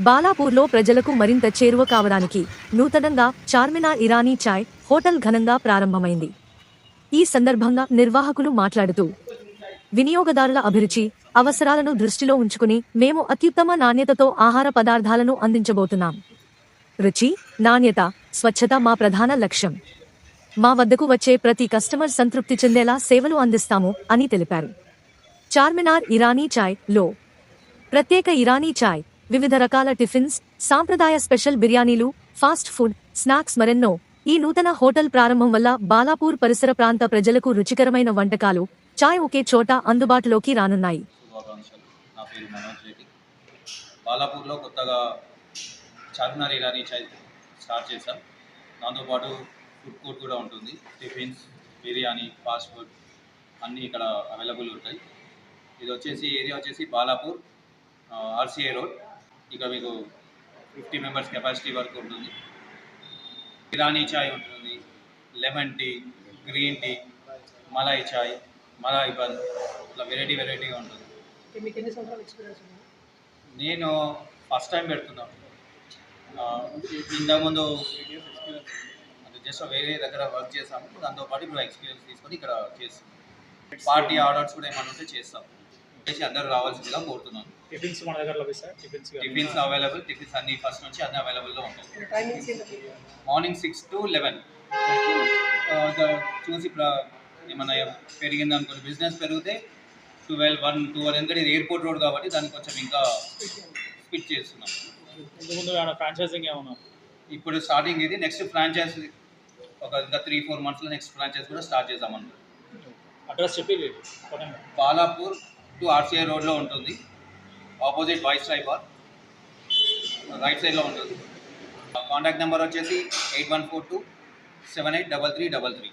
బాలాపూర్లో ప్రజలకు మరింత చేరువ కావడానికి నూతనంగా చార్మినార్ ఇరానీ చాయ్ హోటల్ ఘనంగా ప్రారంభమైంది. ఈ సందర్భంగా నిర్వాహకులు మాట్లాడుతూ వినియోగదారుల అభిరుచి అవసరాలను దృష్టిలో ఉంచుకుని మేము అత్యుత్తమ నాణ్యతతో ఆహార పదార్థాలను అందించబోతున్నాం. రుచి నాణ్యత స్వచ్ఛత మా ప్రధాన లక్ష్యం. మా వద్దకు వచ్చే ప్రతి కస్టమర్ సంతృప్తి చెందేలా సేవలు అందిస్తాము అని తెలిపారు. చార్మినార్ ఇరానీ చాయ్లో ప్రత్యేక ఇరానీ చాయ్ వివిధ రకాల టిఫిన్స్ సాంప్రదాయ స్పెషల్ బిర్యానీలు ఫాస్ట్ ఫుడ్ స్నాక్స్ మరెన్నో. ఈ నూతన హోటల్ ప్రారంభం వల్ల బాలాపూర్ పరిసర ప్రాంత ప్రజలకు రుచికరమైన వంటకాలు చాయ్ ఒకే చోట అందుబాటులోకి రానున్నాయి. బాలాపూర్లో కొత్తగా చార్మినార్ ఇరానీ చాయ్ స్టార్ట్ చేశాం. దాంతోపాటు ఫుడ్ కోర్ట్ కూడా ఉంటుంది. టిఫిన్స్ బిర్యానీ ఫాస్ట్ ఫుడ్ అన్నీ ఇక్కడ అవైలబుల్ ఉంటాయి. ఇది వచ్చేసి ఏరియా వచ్చేసి బాలాపూర్ ఆర్సీఏ రోడ్. ఇక్కడ మీకు ఫిఫ్టీ మెంబర్స్ కెపాసిటీ వరకు ఉంటుంది. ఇరానీ చాయ్ ఉంటుంది lemon tea green tea malai chai malai bun ఇట్లా వెరైటీ వెరైటీగా ఉంటుంది. నేను ఫస్ట్ టైం పెడుతున్నాను ఇంతకుముందు అంటే జస్ట్ వేరే దగ్గర వర్క్ చేసాము. దాంతోపాటు ఇప్పుడు ఎక్స్పీరియన్స్ తీసుకొని ఇక్కడ చేస్తాం పార్టీ ఆర్డర్స్ కూడా ఏమైనా ఉంటే చేస్తాం. చేసి అందరూ రావాల్సిందిగా కోరుతున్నాను. టిఫిన్స్ మన దగ్గర లభిస్తాయి టిఫిన్స్ టిఫిన్స్ అవైలబుల్ టిఫిన్స్ అన్ని ఫస్ట్ నుంచి అన్ని అవైలబుల్లో ఉంటాయి. మార్నింగ్ సిక్స్ టు లెవెన్ చూసి ఏమన్నా పెరిగింది అనుకోండి బిజినెస్ పెరిగితే ట్వెల్వ్ వన్ టూ వన్ ఎందుకంటే ఇది ఎయిర్పోర్ట్ రోడ్ కాబట్టి దానికి కొంచెం ఇంకా స్పిట్ చేస్తున్నాం. ఇంతకుముందు ఫ్రాంచైజింగ్ ఏమన్నా? ఇప్పుడు స్టార్టింగ్ ఇది నెక్స్ట్ ఫ్రాంచైజ్ ఒక ఇంకా త్రీ ఫోర్ మంత్స్లో నెక్స్ట్ ఫ్రాంచైజ్ కూడా స్టార్ట్ చేద్దామన్నారు అడ్రస్ చెప్పి బాలాపూర్ టు ఆర్సీఐ రోడ్లో ఉంటుంది. Opposite vice try bar right సైడ్లో ఉంటుంది. కాంటాక్ట్ నెంబర్ వచ్చేసి eight one four two seven eight double three double three